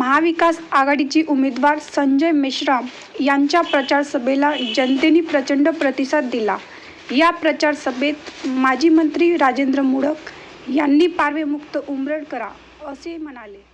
महाविकास आघाडीची उमेदवार संजय मेश्राम यांच्या प्रचारसभेला जनतेने प्रचंड प्रतिसाद दिला. या प्रचारसभेत माजी मंत्री राजेंद्र मुडक यांनी पारवेमुक्त उमरड करा असे म्हणाले.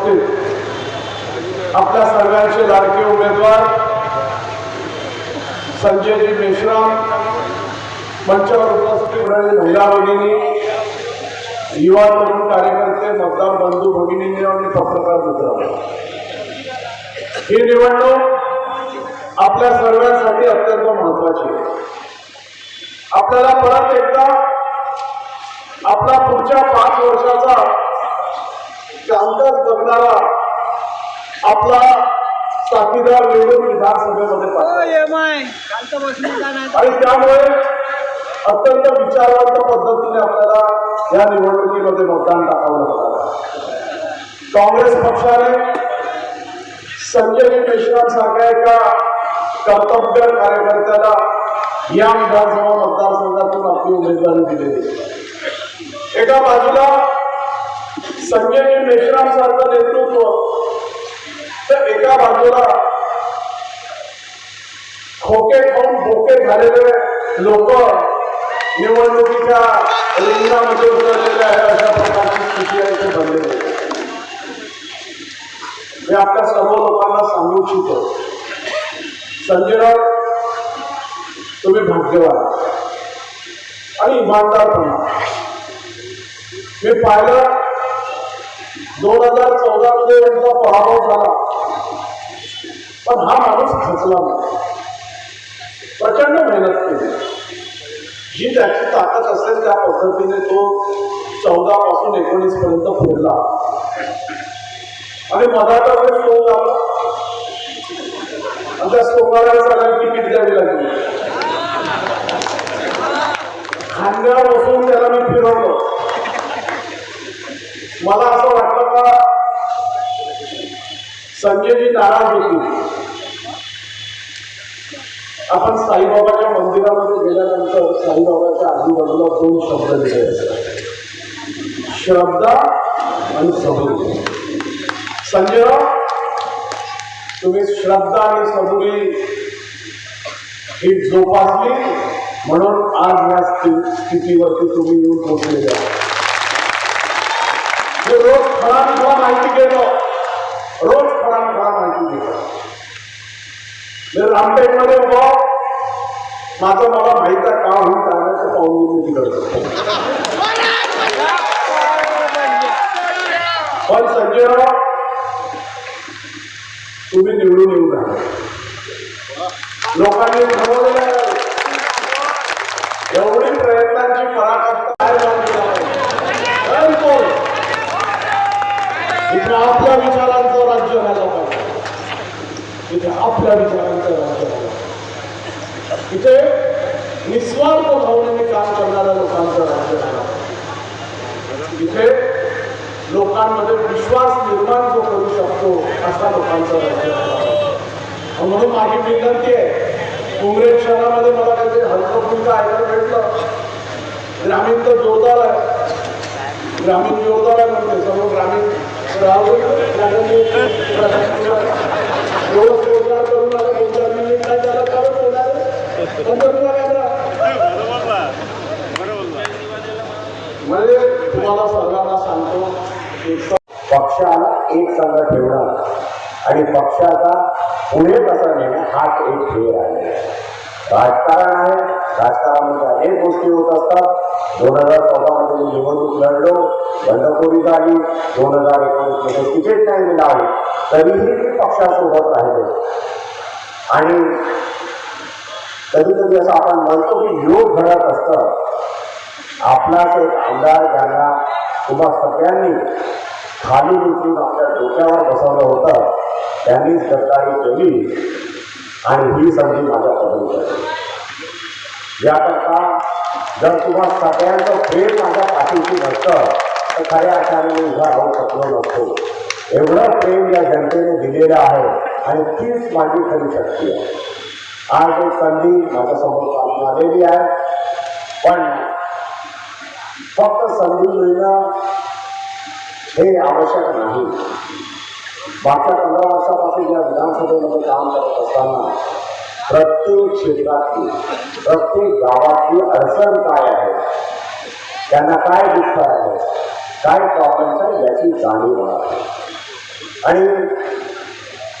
उपस्थित आपल्या सर्वांचे लाडके उमेदवार संजयजी मेश्राम मंचावर उपस्थित राहिलेले महिला भगिनी युवा तरुण कार्यकर्ते मतदार बंधू भगिनींनी आणि पत्रकार मित्र ही निवडणूक आपल्या सर्वांसाठी अत्यंत महत्वाची आहे. आपल्याला परत एकदा आपला पुढच्या पाच वर्षाचा कामकाज बघणारा आपला साथीदार निवडून विधानसभेमध्ये आणि त्यामुळे अत्यंत विचारवंत पद्धतीने आपल्याला या निवडणुकीमध्ये मतदान टाकावं लागतं काँग्रेस पक्षाने संजय मेश्राम सारख्या एका कर्तव्य कार्यकर्त्याला या विधानसभा मतदारसंघातून आपली उमेदवारी दिलेली. एका बाजूला संजय मेश्राम सारखं नेतृत्व तर एका बाजूला खोके खाऊन भोके झालेले लोक निवडणुकीच्या रिंगणामध्ये उतरलेले आहे अशा प्रकारची स्थिती आहे इथे बनलेली आहे. मी आपल्या सर्व लोकांना सांगू इच्छितो संजयराव तुम्ही भाग्यवान आणि इमानदारपणा मी पाहिलं दोन हजार चौदा मध्ये यांचा पराभव झाला. पण हा माणूस खचला नाही. प्रचंड मेहनत केली. जी त्याची ताकद असेल त्या पद्धतीने तो चौदा पासून एकोणीस पर्यंत फोडला आणि मधाचा वेळ स्टोक आला आणि त्या स्टोकाला सगळ्यांना तिकीट द्यावी लागली. खांद्यावर बसून त्याला मी फिरवलं. मला असं वाटलं का संजयजी नाराज होती आपण साईबाबाच्या मंदिरामध्ये गेल्यानंतर साईबाबाच्या आजूबाजूला दोन शब्द दिले. श्रद्धा आणि सबुरी. संजयराव तुम्ही श्रद्धा आणि सबुरी ही जोपासली म्हणून आज या स्थितीवरती तुम्ही येऊन पोहोचलेले आहात. रामटेकमध्ये उभा माझं मला माहीत आहे का होईल त्यावेळेचं पाहून मी पण संजयराव तुम्ही निवडून येऊ नका. लोकांनी ठरवलेलं आहे. एवढी प्रयत्नांची पराकाष्ठा काय आपल्या विचारांचं राज्य झालं पाहिजे इथे आपल्या विचारांचं राज्य झालं. इथे निस्वार्थ भावनेने काम करणाऱ्या लोकांचं राज्य इथे लोकांमध्ये विश्वास निर्माण जो करू शकतो असा लोकांचा राज्य म्हणून माझी विनंती आहे उमरेड शहरामध्ये मला काहीतरी हलकं फुलकं ऐकायला भेटलं. ग्रामीण तर जोरदार आहे. ग्रामीण जोरदार आहे म्हणजे सर्व ग्रामीण दोन चार म्हणजे तुम्हाला सर्वांना सांगतो एक पक्षाला एक संघ ठेवणं आणि पक्षाचा पुढे कसा नेणं हाच एक खेळ आहे. राजकारण आहे. राजकारणामध्ये अनेक गोष्टी होत असतात. दोन हजार चौदामध्ये मी निवडणूक लढलो. बंडखोरी झाली. दोन हजार एकोणीसमध्ये तिकीट नाही मिळाले तरीही मी पक्षासोबत राहिले. आणि कधी कधी असं आपण म्हणतो की योग घडत असतं. आपलाच एक आमदार ज्यांना किंवा सगळ्यांनी खाली उचलून आपल्या डोक्यावर बसवलं होतं त्यांनीच गद्दारी केली. आणि ही संधी माझ्या पदवी याकरता जर तुम्हा सगळ्यांचं प्रेम माझ्या पाठीशी नसेल नसतं तर खऱ्या अर्थाने मी उभा राहू शकलो नसतो. एवढं प्रेम या जनतेने दिलेलं आहे आणि तीच माझी खरी शक्ती आहे. आज एक संधी माझ्यासमोर चालून आलेली आहे. पण फक्त संधी मिळणं हे आवश्यक नाही. मागच्या पंधरा वर्षात या विधानसभेमध्ये काम करत असताना प्रत्येक क्षेत्रातली प्रत्येक गावातली अडचण काय आहे त्यांना काय दुःख आहे काय प्रॉब्लेम्स आहे याची जाणीव आहे. आणि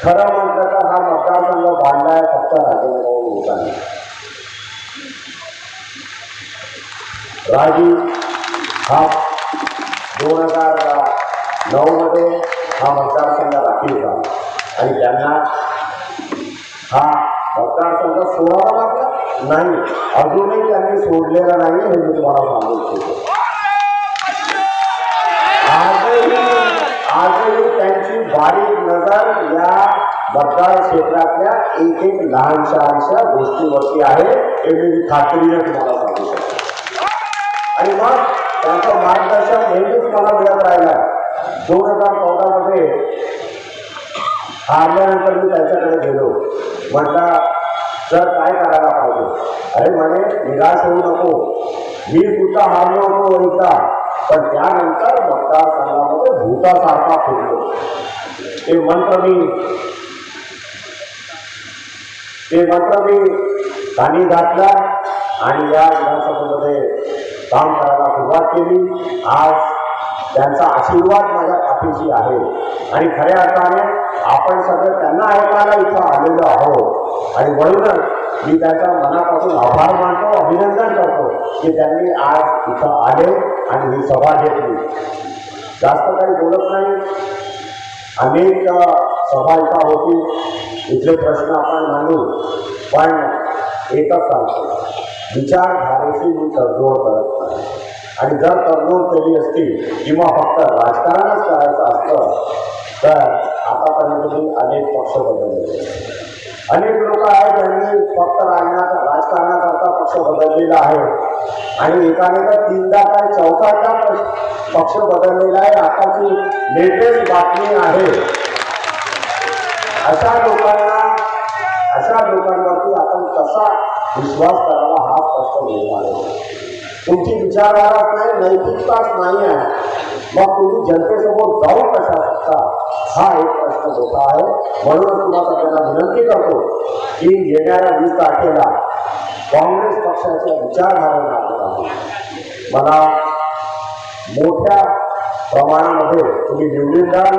खरं म्हटलं तर हा मतदारसंघ बांधला आहे फक्त राजेंद्र भाऊ लोकांनी राजू हा दोन हज़ार नऊमध्ये हा मतदारसंघ राखीव झाला आणि त्यांना हा मतदारसंघ सोडावा लागला? नाही. अजूनही त्यांनी सोडलेला नाही हे मी तुम्हाला सांगू इच्छितो. आजही आजही त्यांची बारीक नजर या मतदार क्षेत्रातल्या एक एक लहानशा गोष्टीवरती आहे हे मी खात्रीने तुम्हाला सांगू शकतो. आणि मग त्यांचं मार्गदर्शन नेहमीच मला मिळत राहिला. दोन हजार चौदामध्ये हारल्यानंतर मी त्यांच्याकडे गेलो. म्हटलं सर काय करायला पाहिजे? अरे म्हणे निराश होऊ नको. मी सुद्धा हारलो होतो एकदा पण त्यानंतर मतदारसंघामध्ये भूतासारखा फिरलो. ते मंत्र मी ते मंत्र मी कानी घातला आणि या विधानसभेमध्ये काम करायला सुरुवात केली. आज त्यांचा आशीर्वाद माझ्या पाठीशी आहे. आणि खऱ्या अर्थाने आपण सगळं त्यांना ऐकायला इथं आलेलो आहोत. आणि म्हणूनच मी त्याच्या मनापासून आभार मानतो अभिनंदन करतो की त्यांनी आज इथं आले आणि ही सभा घेतली. जास्त काही बोलत नाही. अनेक सभा इथं होती. इथले प्रश्न आपण मांडू. पण एकच सांगतो. विचारधारेशी मी तडजोड करत नाही. आणि जर तडजोड केली असती किंवा फक्त राजकारणच करायचं असतं तर आतापर्यंत मी अनेक पक्ष बदलले. अनेक लोक आहेत ज्यांनी फक्त राजनाथ राजकारणाकरता पक्ष बदललेला आहे. आणि एकाने तर तीनदा काय चौथाचा पक्ष- बदललेला आहे आताची लेटेस्ट बातमी आहे. अशा लोकांना अशा लोकांवरती आपण कसा विश्वास करावा हा प्रश्न निर्माण आहे. तुमची विचारधाराच नाही नैतिकताच नाही आहे. मग तुम्ही जनतेसमोर जाऊ कशा शकता हा एक प्रश्न होता आहे. म्हणूनच तुम्हाला सगळ्यांना विनंती करतो की येणाऱ्या वीस तारखेला काँग्रेस पक्षाच्या विचारधारेला आपण मला मोठ्या प्रमाणामध्ये तुम्ही निवडून द्याल.